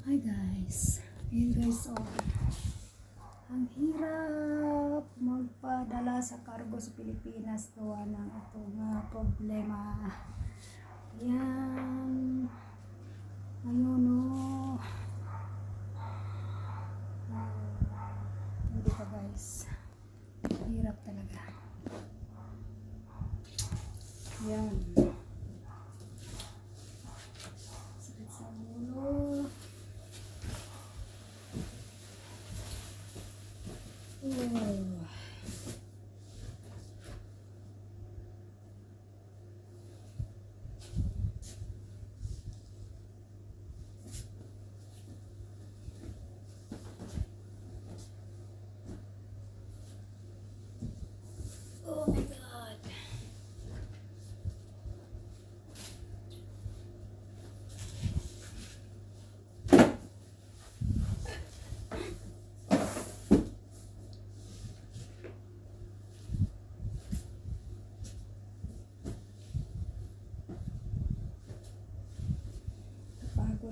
Hi guys. Ayun guys, oh. Ang hirap magpadala sa cargo sa Pilipinas gawa ng ito nga problema. Yan. Ayun oh. Ah, Hindi pa guys. Hirap talaga. Yan. Sakit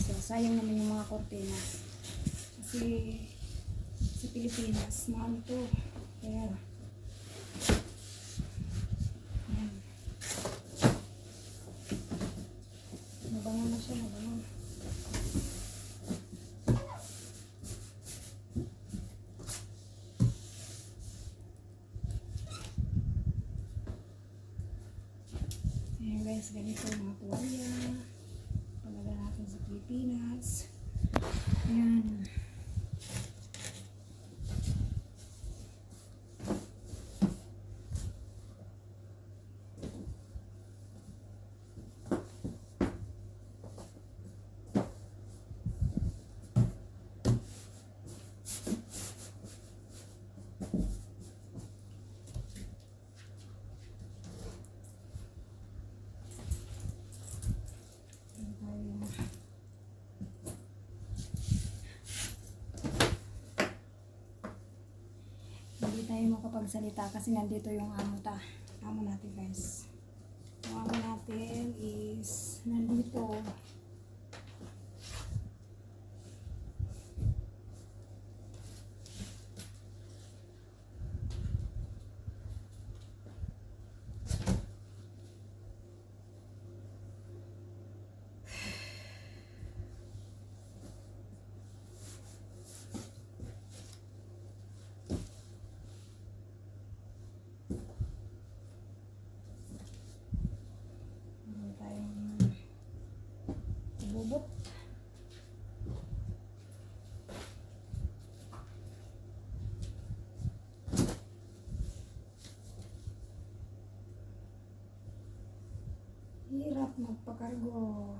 Oh, sayang naman yung mga kortina. Kasi sa Pilipinas, mahal to. Kaya, ayan. Mabango na siya, mabango. Ayan guys, ganito mga tuwalya. Palaga natin sa Pilipinas. Ayan. Ayan tayo. Hindi tayo makapagsalita kasi nandito yung amo ta. Amo natin guys. Yung amo natin is nandito. Meron tayong bubot. Hirap magpakargo.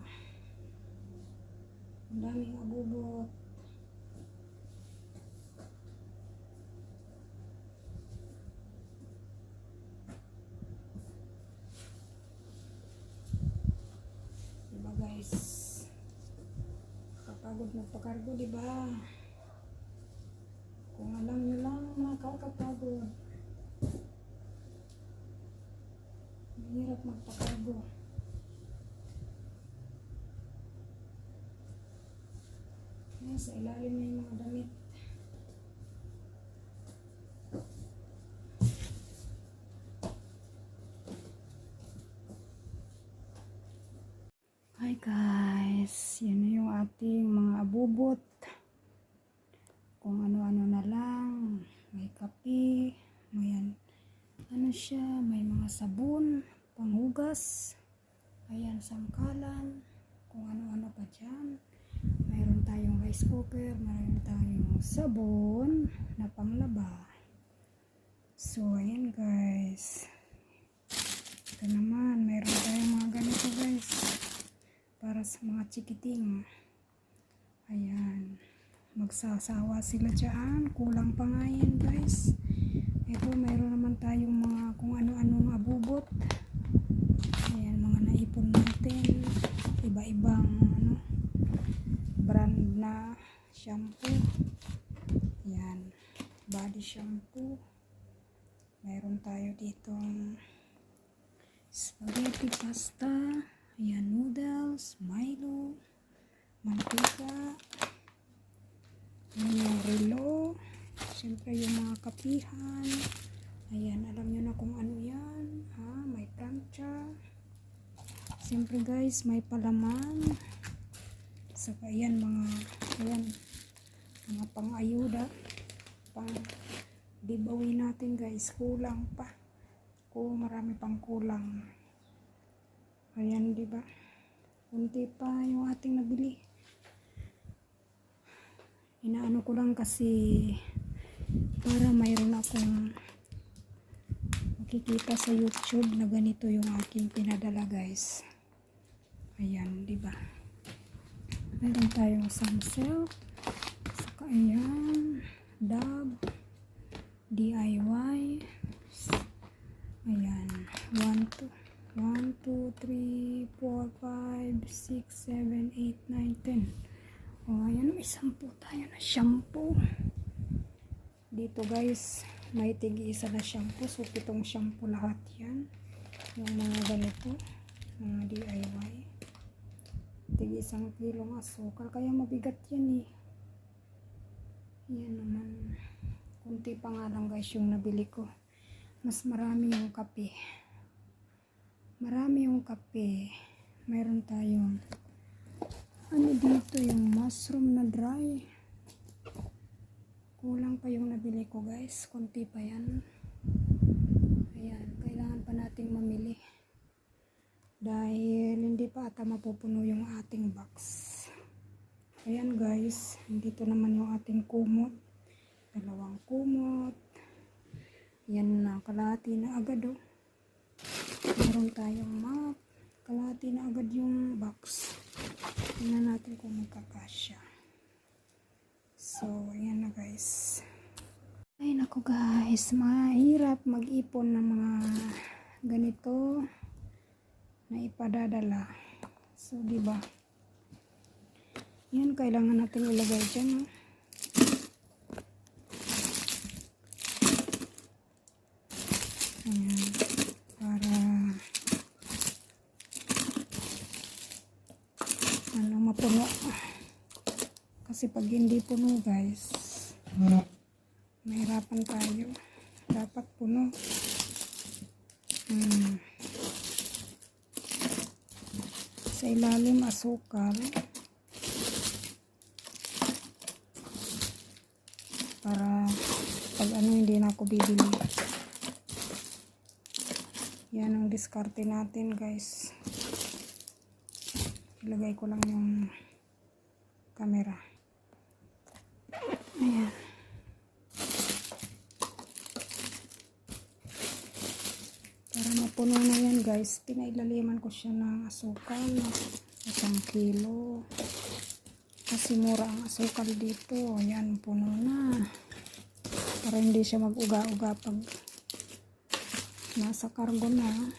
Ang daming abubot. Diba guys? Kapagod magpakargo, diba? Kung alam nyo lang, nakakapagod. Mahirap magpakargo. Ayan, sa ilalim na yung mga damit. Hi guys, yan na yung ating mga abubot. Kung ano-ano na lang. May kape, may an- ano siya, may mga sabon, panghugas. Ayan, sangkalan. Kung ano-ano pa dyan. Mayroon tayong rice cooker, mayroon tayong sabon na panglaba. So, ayan guys. Ito naman, mayroon tayong mga ganito guys. Para sa mga chikiting. Ayan. Magsasawa sila dyan. Kulang pa nga yan guys. Ito, mayroon naman tayong mga kung ano-anong abubot. Ayan, mga naipon natin. Na shampoo. Ayan. Body shampoo. Mayroon tayo dito spaghetti pasta. Ayan, noodles, Milo, mantika, ayan relo, siyempre yung mga kapihan, ayan, alam nyo na kung ano yan, ha, may plancha, siyempre guys, may palaman, saka ayan mga, ayan, mga pang-ayuda, pang giveaway natin guys, kulang pa, kung marami pang kulang, Ayan, di ba? Kunti pa yung ating nabili. Inaano ko lang kasi para mayroon akong makikita sa YouTube na ganito yung aking pinadala guys. Ayan, di ba? Meron tayong Samsel. Saka ayan, Dab, DIY. Ayan, 1, 2. 1, 2, 3, 4, 5, 6, 7, 8, 9, 10. O, ayan, may sampu tayo na shampoo. Dito guys, may tigi isa na shampoo. So, pitong shampoo lahat yan. Yung mga ganito, mga DIY. Tigi isang kilong asukal. Kaya mabigat yan eh. Yan naman. Kunti pa nga lang guys yung nabili ko. Mas marami yung kape. Marami yung kape. Meron tayong ano dito yung mushroom na dry. Kulang pa yung nabili ko guys. Kunti pa yan. Ayan. Kailangan pa nating mamili. Dahil hindi pa ata mapupuno yung ating box. Ayan guys. Dito naman yung ating kumot. Dalawang kumot. Yan na. Kalahati na agad oh meron tayong map kalahati na agad yung box tingnan natin kung magkakasya so ayan na guys ay nako guys mahirap mag-ipon ng mga ganito na ipadadala so di ba yan kailangan natin ilagay dyan oh. Ayan. Para ano mapuno. Kasi pag hindi puno guys, mahirapan tayo. Dapat puno. Hmm. Sa ilalim asukal. Para pag ano hindi na ako bibili. Yan ang diskarte natin guys. Ilagay ko lang yung camera. Ayan. Para mapuno na yan guys, pinailaliman ko siya ng asukal. Isang kilo. Kasi mura ang asukal dito. Ayan, puno na. Para hindi siya mag-uga-uga pag nasa cargo na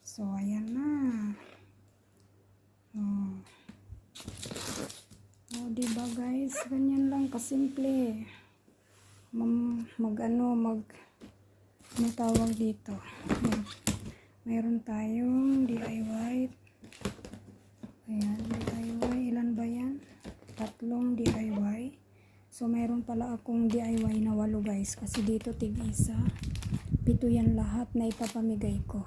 so ayan na oh. oh diba guys ganyan lang kasimple mag ano mag ano tawag dito Ayan. Mayroon tayong DIY ayan DIY ilan ba yan tatlong DIY so mayroon pala akong DIY na walo guys kasi dito tig isa pito yan lahat na ipapamigay ko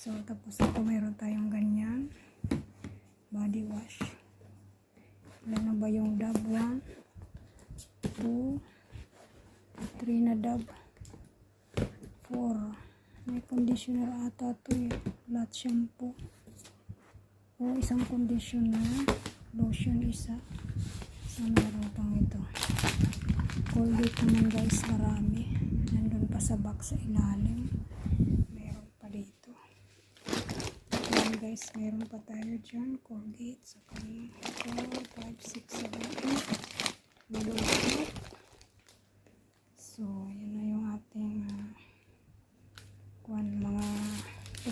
So, tapos ito mayroon tayong ganyan. Body wash. Ilan na ba yung dab? 1, 2, 3 na dab. 4. May conditioner ata to eh. Lahat shampoo. O isang conditioner. Lotion isa. So, meron pang ito. Colgate naman guys, marami. Nandun pa sa box sa ilalim. Meron pa dito. Ayan guys, meron pa tayo dyan. Colgate. So, 3, 4, 5, 6, 7, 8. Malulot. So, yun na yung ating ah, kuwan, mga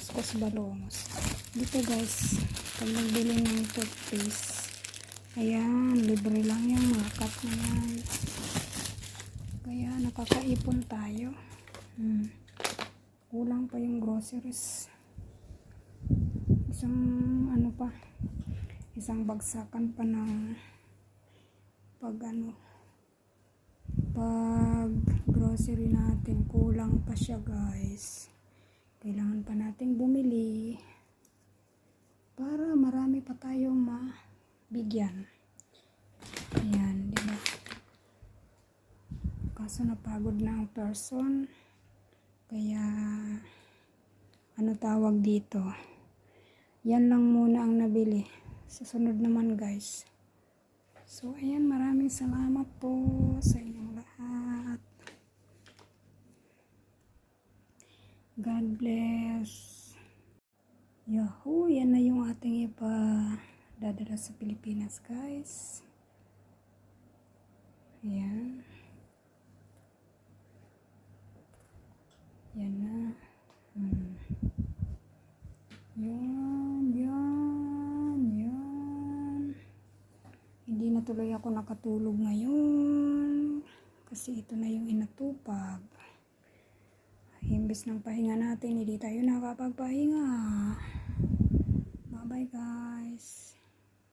kuskus balongos. Dito guys, pag nagbili ng toothpaste, ayan, libre lang yung mga cup na yan. Kaya nakakaipon tayo. Hmm. Kulang pa yung groceries. Isang ano pa, isang bagsakan pa ng pag ano, pag grocery natin, kulang pa siya guys. Kailangan pa nating bumili para marami pa tayong mabigyan. Ayan, di ba? Kaso napagod na ang person. Kaya, ano tawag dito? Yan lang muna ang nabili. Susunod naman guys. So, ayan, maraming salamat po sa inyong lahat. God bless. Yahoo! Yan na yung ating ipa dadala sa Pilipinas, guys. Ayan. Yan na. Hmm. Yan, yan, yan. Hindi na tuloy ako nakatulog ngayon. Kasi ito na yung inatupag. Imbes ng pahinga natin, hindi tayo nakapagpahinga. Bye-bye guys.